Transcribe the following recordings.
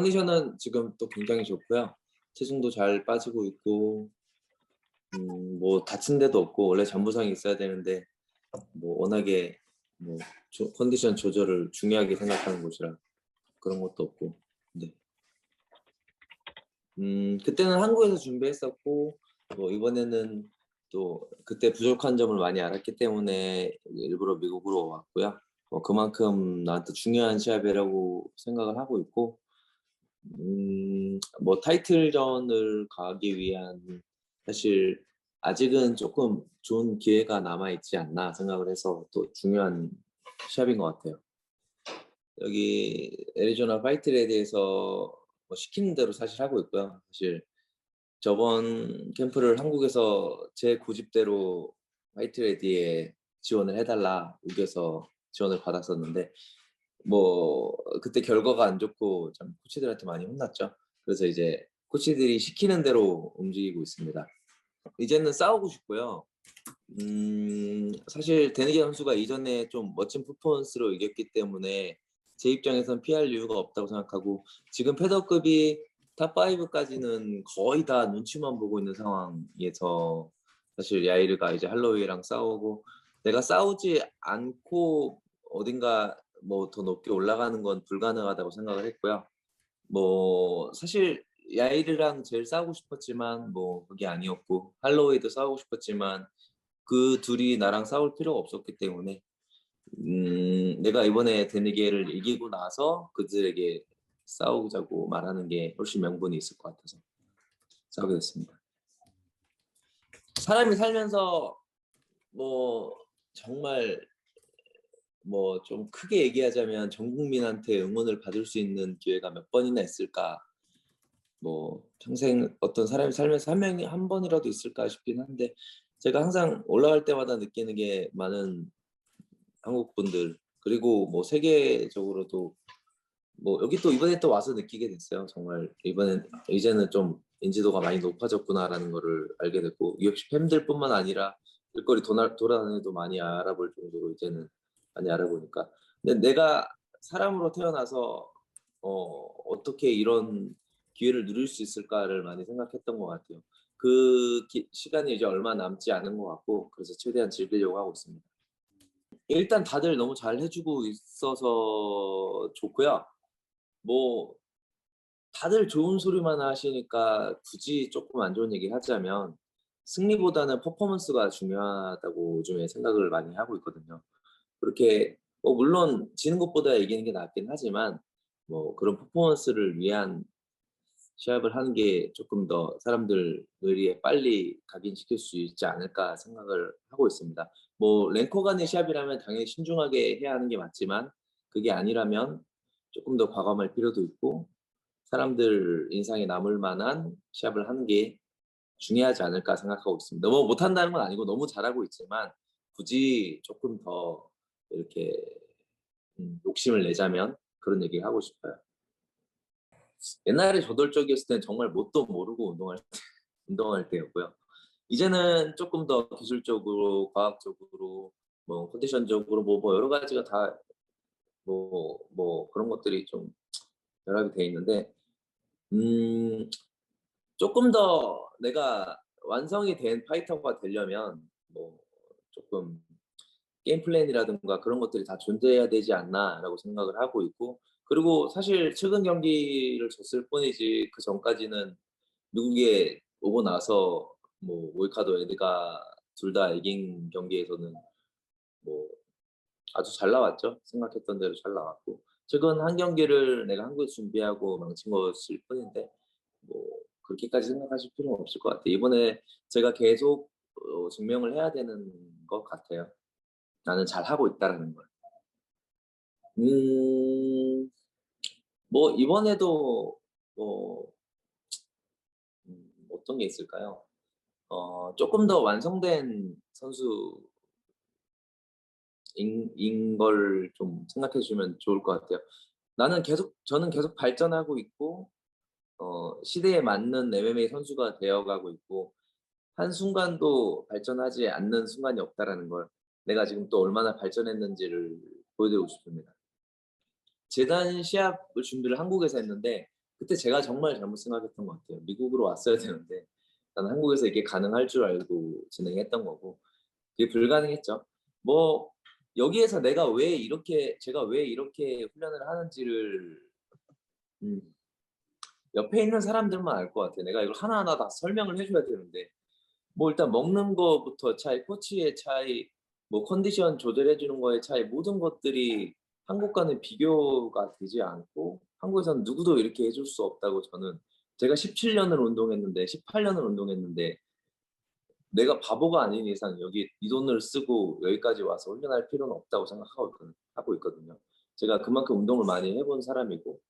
컨디션은 지금 또 굉장히 좋고요. 체중도 잘 빠지고 있고 음, 뭐 다친 데도 없고 원래 전부상이 있어야 되는데 뭐 워낙에 뭐 조- 컨디션 조절을 중요하게 생각하는 곳이라 그런 것도 없고 네. 음 그때는 한국에서 준비했었고 뭐 이번에는 또 그때 부족한 점을 많이 알았기 때문에 일부러 미국으로 왔고요. 뭐 그만큼 나한테 중요한 시합이라고 생각을 하고 있고 음, 뭐 타이틀전을 가기 위한 사실 아직은 조금 좋은 기회가 남아 있지 않나 생각을 해서 또 중요한 시합인 것 같아요. 여기 애리조나 파이트에 대해서 뭐 시키는 대로 사실 하고 있고요. 사실 저번 캠프를 한국에서 제 고집대로 화이트 레디에 지원을 해달라 우겨서 지원을 받았었는데 뭐 그때 결과가 안 좋고 참 코치들한테 많이 혼났죠. 그래서 이제 코치들이 시키는 대로 움직이고 있습니다. 이제는 싸우고 싶고요. 음, 사실 데니게 선수가 이전에 좀 멋진 퍼포먼스로 이겼기 때문에 제 입장에선 피할 이유가 없다고 생각하고 지금 패더급이 탑5까지는 거의 다 눈치만 보고 있는 상황에서 사실 야이르가 이제 할로웨이랑 싸우고 내가 싸우지 않고 어딘가 뭐 더 높게 올라가는 건 불가능하다고 생각을 했고요. 뭐 사실 야이르랑 제일 싸우고 싶었지만 뭐 그게 아니었고 할로웨이도 싸우고 싶었지만 그 둘이 나랑 싸울 필요가 없었기 때문에 음, 내가 이번에 데니게를 이기고 나서 그들에게 싸우자고 말하는 게 훨씬 명분이 있을 것 같아서 싸우게 됐습니다. 사람이 살면서 뭐 정말 뭐 좀 크게 얘기하자면 전 국민한테 응원을 받을 수 있는 기회가 몇 번이나 있을까? 뭐 평생 어떤 사람이 살면서 한 명이 한 번이라도 있을까 싶긴 한데 제가 항상 올라갈 때마다 느끼는 게 많은 한국 분들 그리고 뭐 세계적으로도 뭐 여기 또 이번에 또 와서 느끼게 됐어요. 정말 이번엔 이제는 좀 인지도가 많이 높아졌구나라는 거를 알게 됐고 UFC 팬들뿐만 아니라 길거리 도나, 돌아다니도 많이 알아볼 정도로 이제는 많이 알아보니까 근데 내가 사람으로 태어나서 어, 어떻게 이런 기회를 누릴 수 있을까를 많이 생각했던 것 같아요. 그 기- 시간이 이제 얼마 남지 않은 것 같고 그래서 최대한 즐기려고 하고 있습니다. 일단 다들 너무 잘 해주고 있어서 좋고요. 뭐 다들 좋은 소리만 하시니까 굳이 조금 안 좋은 얘기 하자면 승리보다는 퍼포먼스가 중요하다고 요즘에 생각을 많이 하고 있거든요. 그렇게 뭐 물론 지는 것보다 이기는 게 낫긴 하지만 뭐 그런 퍼포먼스를 위한 시합을 하는 게 조금 더 사람들 의리에 빨리 각인시킬 수 있지 않을까 생각을 하고 있습니다. 뭐 랭커 간의 시합이라면 당연히 신중하게 해야 하는 게 맞지만 그게 아니라면 조금 더 과감할 필요도 있고 사람들 인상에 남을 만한 시합을 하는 게 중요하지 않을까 생각하고 있습니다. 너무 못한다는 건 아니고 너무 잘하고 있지만 굳이 조금 더 이렇게 음, 욕심을 내자면 그런 얘기 하고 싶어요. 옛날에 저돌적이었을 때는 정말 뭣도 모르고 운동할 때, 운동할 때였고요. 이제는 조금 더 기술적으로, 과학적으로, 뭐 컨디션적으로 뭐, 뭐 여러 가지가 다 뭐뭐 그런 것들이 좀 결합이 돼 있는데 음 조금 더 내가 완성이 된 파이터가 되려면 뭐 조금 게임 플랜이라든가 그런 것들이 다 존재해야 되지 않나라고 생각을 하고 있고 그리고 사실 최근 경기를 졌을 뿐이지 그 전까지는 미국에 오고 나서 뭐 모이카도 에드가 둘 다 이긴 경기에서는 뭐 아주 잘 나왔죠. 생각했던 대로 잘 나왔고 최근 한 경기를 내가 한국에서 준비하고 망친 것일 뿐인데 뭐 그렇게까지 생각하실 필요는 없을 것 같아요. 이번에 제가 계속 어, 증명을 해야 되는 것 같아요. 나는 잘 하고 있다라는 걸. 음, 뭐 이번에도 뭐 음, 어떤 게 있을까요? 어, 조금 더 완성된 선수 인 걸 좀 생각해 주면 좋을 것 같아요. 나는 계속 저는 계속 발전하고 있고 어 시대에 맞는 MMA 선수가 되어 가고 있고 한 순간도 발전하지 않는 순간이 없다라는 걸 내가 지금 또 얼마나 발전했는지를 보여드리고 싶습니다. 재단 시합을 준비를 한국에서 했는데 그때 제가 정말 잘못 생각했던 것 같아요. 미국으로 왔어야 되는데 나는 한국에서 이게 가능할 줄 알고 진행했던 거고 그게 불가능했죠. 뭐 여기에서 내가 왜 이렇게 제가 왜 이렇게 훈련을 하는지를 음, 옆에 있는 사람들만 알 것 같아요. 내가 이걸 하나하나 다 설명을 해줘야 되는데 뭐 일단 먹는 거부터 차이, 코치의 차이, 뭐 컨디션 조절해 주는 거의 차이 모든 것들이 한국과는 비교가 되지 않고 한국에서는 누구도 이렇게 해줄 수 없다고 저는 제가 17년을 운동했는데 18년을 운동했는데 내가 바보가 아닌 이상 여기 이 돈을 쓰고 여기까지 와서 훈련할 필요는 없다고 생각하고 있거든- 하고 있거든요. 제가 그만큼 운동을 많이 해본 사람이고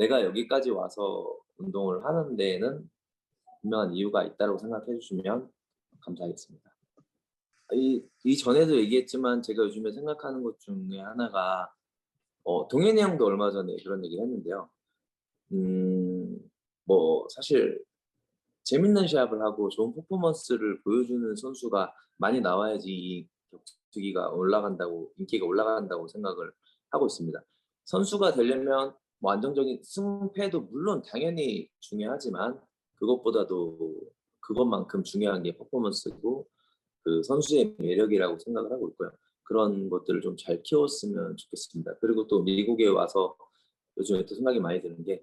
내가 여기까지 와서 운동을 하는 데에는 분명한 이유가 있다고 생각해 주시면 감사하겠습니다. 이, 이 전에도 얘기했지만 제가 요즘에 생각하는 것 중에 하나가 어, 동현이 형도 얼마 전에 그런 얘기를 했는데요. 음, 뭐 사실 재밌는 시합을 하고 좋은 퍼포먼스를 보여주는 선수가 많이 나와야지 이 격투기가 올라간다고 인기가 올라간다고 생각을 하고 있습니다. 선수가 되려면 뭐 안정적인 승패도 물론 당연히 중요하지만 그것보다도 그것만큼 중요한 게 퍼포먼스고 그 선수의 매력이라고 생각을 하고 있고요. 그런 것들을 좀 잘 키웠으면 좋겠습니다. 그리고 또 미국에 와서 요즘에 또 생각이 많이 드는 게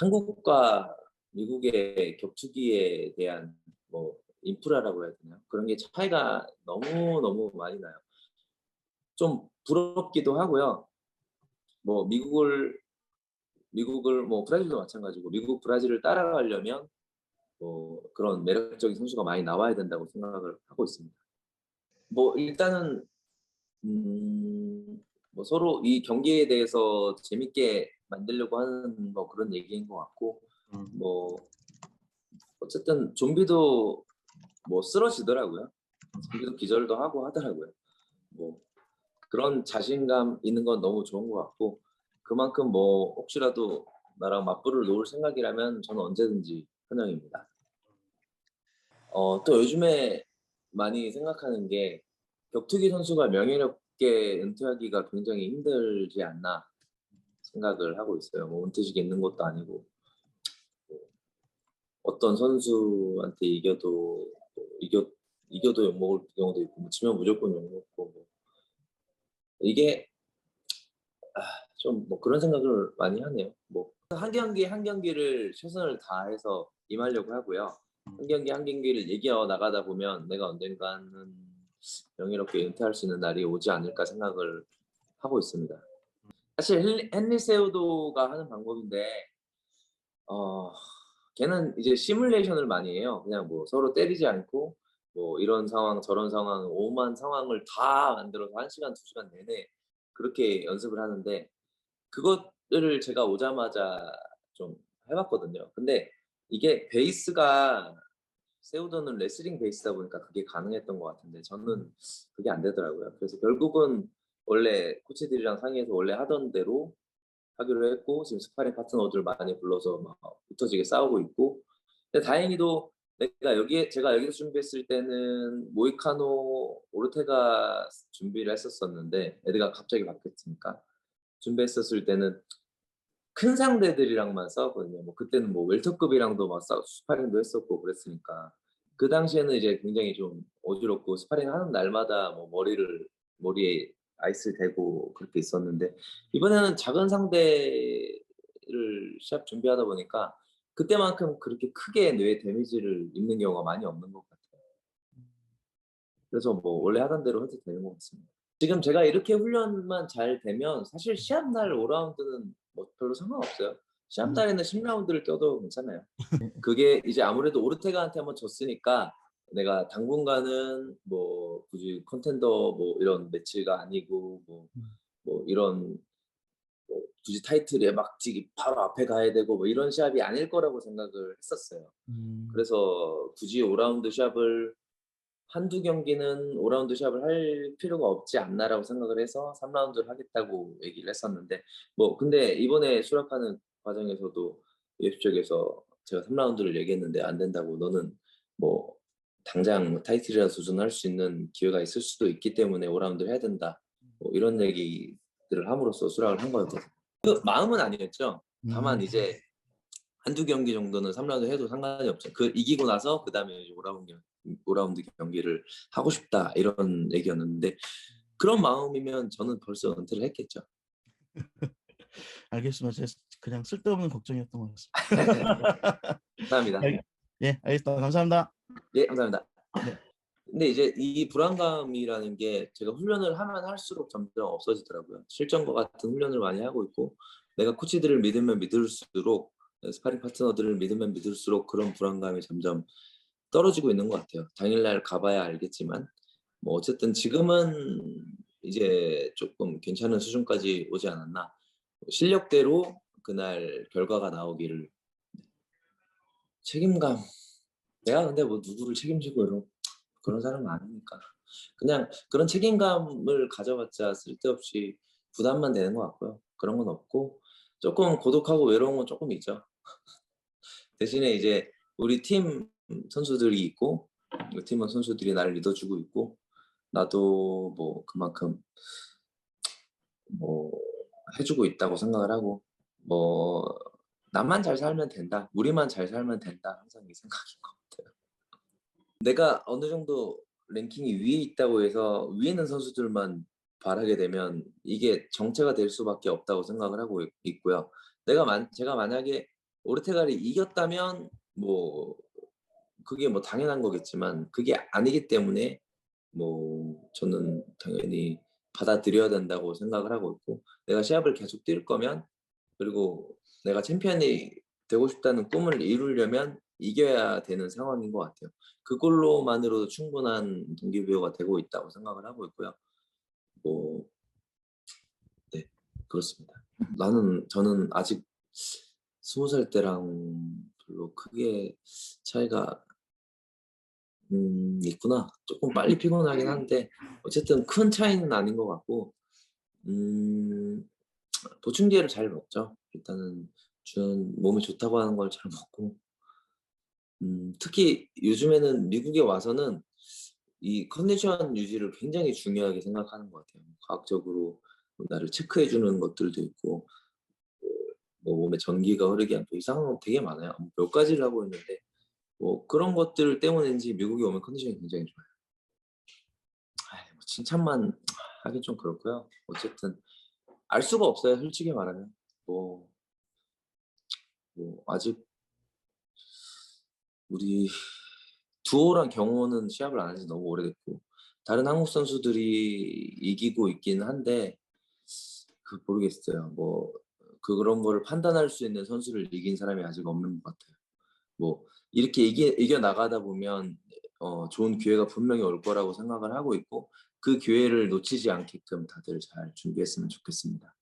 한국과 미국의 격투기에 대한 뭐 인프라라고 해야 되나 그런 게 차이가 너무 너무 많이 나요. 좀 부럽기도 하고요. 뭐 미국을 미국을 뭐 브라질도 마찬가지고 미국 브라질을 따라가려면 뭐 그런 매력적인 선수가 많이 나와야 된다고 생각을 하고 있습니다. 뭐 일단은 음, 뭐 서로 이 경기에 대해서 재밌게 만들려고 하는 뭐 그런 얘기인 것 같고 음. 뭐 어쨌든 좀비도 뭐 쓰러지더라고요. 좀비도 기절도 하고 하더라고요. 뭐 그런 자신감 있는 건 너무 좋은 것 같고 그만큼 뭐 혹시라도 나랑 맞불을 놓을 생각이라면 저는 언제든지 환영입니다. 어, 또 요즘에 많이 생각하는 게 격투기 선수가 명예롭게 은퇴하기가 굉장히 힘들지 않나 생각을 하고 있어요. 뭐 은퇴식이 있는 것도 아니고 뭐 어떤 선수한테 이겨도 뭐 이겨 이겨도 욕 먹을 경우도 있고 뭐 지면 무조건 욕 먹고 뭐 이게 좀뭐 그런 생각을 많이 하네요. 뭐 한 경기 한 경기를 최선을 다해서 임하려고 하고요. 한 경기 한 경기를 이겨 나가다 보면 내가 언젠가는 명예롭게 은퇴할 수 있는 날이 오지 않을까 생각을 하고 있습니다. 사실 헨리, 세우도가 하는 방법인데 어 걔는 이제 시뮬레이션을 많이 해요. 그냥 뭐 서로 때리지 않고 뭐 이런 상황 저런 상황 오만 상황을 다 만들어서 한 시간 두 시간 내내 그렇게 연습을 하는데 그것들을 제가 오자마자 좀 해봤거든요. 근데 이게 베이스가 세우더는 레슬링 베이스다 보니까 그게 가능했던 것 같은데 저는 그게 안 되더라고요. 그래서 결국은 원래 코치들이랑 상의해서 원래 하던 대로 하기로 했고 지금 스파링 파트너들 많이 불러서 막 붙어지게 싸우고 있고 근데 다행히도 내가 여기에 제가 여기서 준비했을 때는 모이카노 오르테가 준비를 했었었는데 애드가 갑자기 바뀌었으니까 준비했었을 때는 큰 상대들이랑만 싸웠거든요. 뭐 그때는 뭐 웰터급이랑도 막 싸우, 스파링도 했었고 그랬으니까 그 당시에는 이제 굉장히 좀 어지럽고 스파링 하는 날마다 뭐 머리를 머리에 아이스 대고 그렇게 있었는데 이번에는 작은 상대를 시합 준비하다 보니까 그때만큼 그렇게 크게 뇌 데미지를 입는 경우가 많이 없는 것 같아요. 그래서 뭐 원래 하던 대로 해도 되는 것 같습니다. 지금 제가 이렇게 훈련만 잘 되면 사실 시합 날 5라운드는 뭐 별로 상관없어요. 시합 음. 날에는 10라운드를 뛰어도 괜찮아요. 그게 이제 아무래도 오르테가한테 한번 졌으니까 내가 당분간은 뭐 굳이 컨텐더 뭐 이런 매치가 아니고 뭐, 뭐 이런 뭐 굳이 타이틀에 막 지기 바로 앞에 가야 되고 뭐 이런 시합이 아닐 거라고 생각을 했었어요. 음. 그래서 굳이 5라운드 시합을 한두 경기는 5라운드 시합을 할 필요가 없지 않나라고 생각을 해서 3라운드를 하겠다고 얘기를 했었는데 뭐 근데 이번에 수락하는 과정에서도 UFC 쪽에서 제가 3라운드를 얘기했는데 안 된다고 너는 뭐 당장 타이틀이라 도전할 수 있는 기회가 있을 수도 있기 때문에 5라운드를 해야 된다 뭐 이런 얘기들을 함으로써 수락을 한 거였거든요. 그 마음은 아니었죠. 다만 음. 이제 한두 경기 정도는 3라운드 해도 상관이 없죠. 그 이기고 나서 그 다음에 이제 5라운드 5라운드 경기를 하고 싶다 이런 얘기였는데 그런 마음이면 저는 벌써 은퇴를 했겠죠. 알겠습니다. 제가 그냥 쓸데없는 걱정이었던 것 같습니다. 감사합니다. 알- 예, 알겠습니다. 감사합니다. 예, 감사합니다. 네. 근데 이제 이 불안감이라는 게 제가 훈련을 하면 할수록 점점 없어지더라고요. 실전과 같은 훈련을 많이 하고 있고 내가 코치들을 믿으면 믿을수록 스파링 파트너들을 믿으면 믿을수록 그런 불안감이 점점 떨어지고 있는 것 같아요. 당일날 가봐야 알겠지만 뭐 어쨌든 지금은 이제 조금 괜찮은 수준까지 오지 않았나. 실력대로 그날 결과가 나오기를. 책임감. 내가 근데 뭐 누구를 책임지고 이런 그런 사람은 아니니까. 그냥 그런 책임감을 가져봤자 쓸데없이 부담만 되는 것 같고요. 그런 건 없고 조금 고독하고 외로운 건 조금 있죠 대신에 이제 우리 팀 선수들이 있고 그 팀원 선수들이 나를 믿어주고 있고 나도 뭐 그만큼 뭐 해주고 있다고 생각을 하고 뭐 나만 잘 살면 된다 우리만 잘 살면 된다 항상 이 생각인 것 같아요. 내가 어느 정도 랭킹이 위에 있다고 해서 위에 있는 선수들만 바라게 되면 이게 정체가 될 수밖에 없다고 생각을 하고 있- 있고요. 내가 만 제가 만약에 오르테가를 이겼다면 뭐 그게 뭐 당연한 거겠지만 그게 아니기 때문에 뭐 저는 당연히 받아들여야 된다고 생각을 하고 있고 내가 시합을 계속 뛸 거면 그리고 내가 챔피언이 되고 싶다는 꿈을 이루려면 이겨야 되는 상황인 것 같아요. 그걸로만으로도 충분한 동기부여가 되고 있다고 생각을 하고 있고요. 뭐, 네, 그렇습니다. 나는, 저는 아직 스무 살 때랑 별로 크게 차이가 음, 있구나. 조금 빨리 피곤하긴 한데 어쨌든 큰 차이는 아닌 것 같고 음, 보충제를 잘 먹죠. 일단은 준 몸에 좋다고 하는 걸 잘 먹고 음, 특히 요즘에는 미국에 와서는 이 컨디션 유지를 굉장히 중요하게 생각하는 것 같아요. 과학적으로 나를 체크해 주는 것들도 있고 뭐 몸에 전기가 흐르게 하고 이상한 거 되게 많아요. 몇 가지를 하고 있는데 뭐 그런 것들 때문인지 미국에 오면 컨디션이 굉장히 좋아요. 아이, 뭐 칭찬만 하긴 좀 그렇고요. 어쨌든 알 수가 없어요. 솔직히 말하면 뭐, 뭐 아직 우리 두오랑 경호는 시합을 안 한 지 너무 오래됐고 다른 한국 선수들이 이기고 있긴 한데 그 모르겠어요. 뭐 그런 거를 판단할 수 있는 선수를 이긴 사람이 아직 없는 것 같아요. 뭐 이렇게 이겨, 이겨 나가다 보면 어, 좋은 기회가 분명히 올 거라고 생각을 하고 있고 그 기회를 놓치지 않게끔 다들 잘 준비했으면 좋겠습니다.